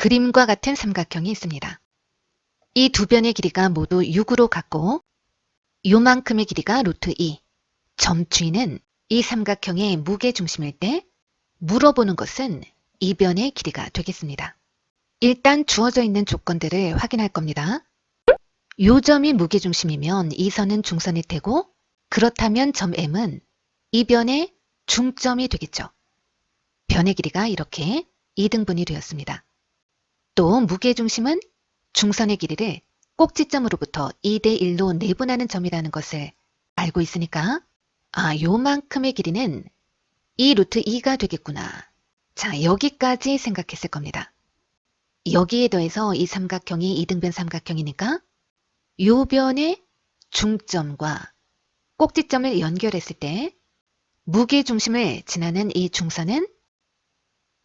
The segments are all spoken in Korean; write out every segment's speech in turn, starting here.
그림과 같은 삼각형이 있습니다. 이 두 변의 길이가 모두 6으로 같고 요만큼의 길이가 루트 2. 점주인은 이 삼각형의 무게 중심일 때 물어보는 것은 이 변의 길이가 되겠습니다. 일단 주어져 있는 조건들을 확인할 겁니다. 요점이 무게중심이면 이 선은 중선일 테고 그렇다면 점 M은 이 변의 중점이 되겠죠. 변의 길이가 이렇게 2등분이 되었습니다. 또 무게중심은 중선의 길이를 꼭지점으로부터 2대 1로 내분하는 점이라는 것을 알고 있으니까 아 요만큼의 길이는 이 루트 2가 되겠구나. 자 여기까지 생각했을 겁니다. 여기에 더해서 이 삼각형이 2등변 삼각형이니까 요 변의 중점과 꼭지점을 연결했을 때 무게중심을 지나는 이 중선은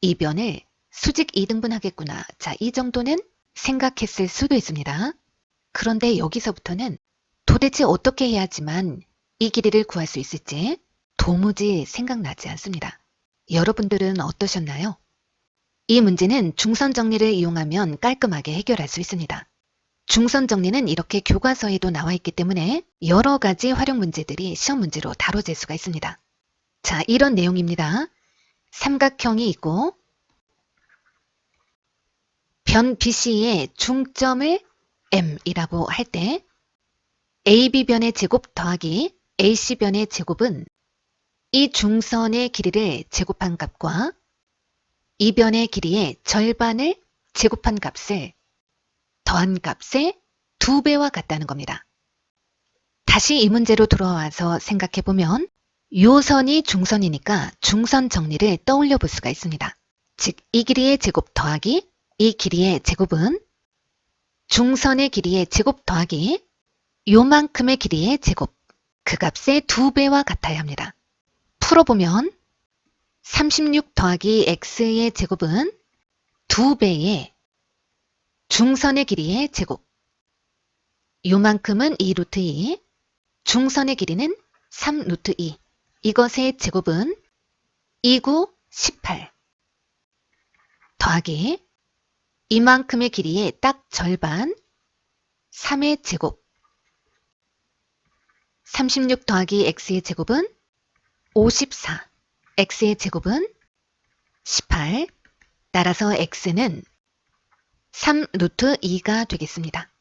이 변을 수직 2등분 하겠구나. 자, 이 정도는 생각했을 수도 있습니다. 그런데 여기서부터는 도대체 어떻게 해야지만 이 길이를 구할 수 있을지 도무지 생각나지 않습니다. 여러분들은 어떠셨나요? 이 문제는 중선 정리를 이용하면 깔끔하게 해결할 수 있습니다. 중선 정리는 이렇게 교과서에도 나와 있기 때문에 여러 가지 활용 문제들이 시험 문제로 다뤄질 수가 있습니다. 자, 이런 내용입니다. 삼각형이 있고 변 BC의 중점을 M이라고 할 때 AB변의 제곱 더하기 AC변의 제곱은 이 중선의 길이를 제곱한 값과 이 변의 길이의 절반을 제곱한 값을 더한 값의 두 배와 같다는 겁니다. 다시 이 문제로 돌아와서 생각해 보면 요 선이 중선이니까 중선 정리를 떠올려 볼 수가 있습니다. 즉, 이 길이의 제곱 더하기 이 길이의 제곱은 중선의 길이의 제곱 더하기 요만큼의 길이의 제곱, 그 값의 두 배와 같아야 합니다. 풀어보면 36 더하기 x의 제곱은 두 배의 중선의 길이의 제곱. 요만큼은 2 루트 2, 중선의 길이는 3 루트 2. 이것의 제곱은 29, 18. 더하기 이만큼의 길이의 딱 절반 3의 제곱. 36 더하기 x의 제곱은 54. x의 제곱은 18. 따라서 x는 3 루트 2가 되겠습니다.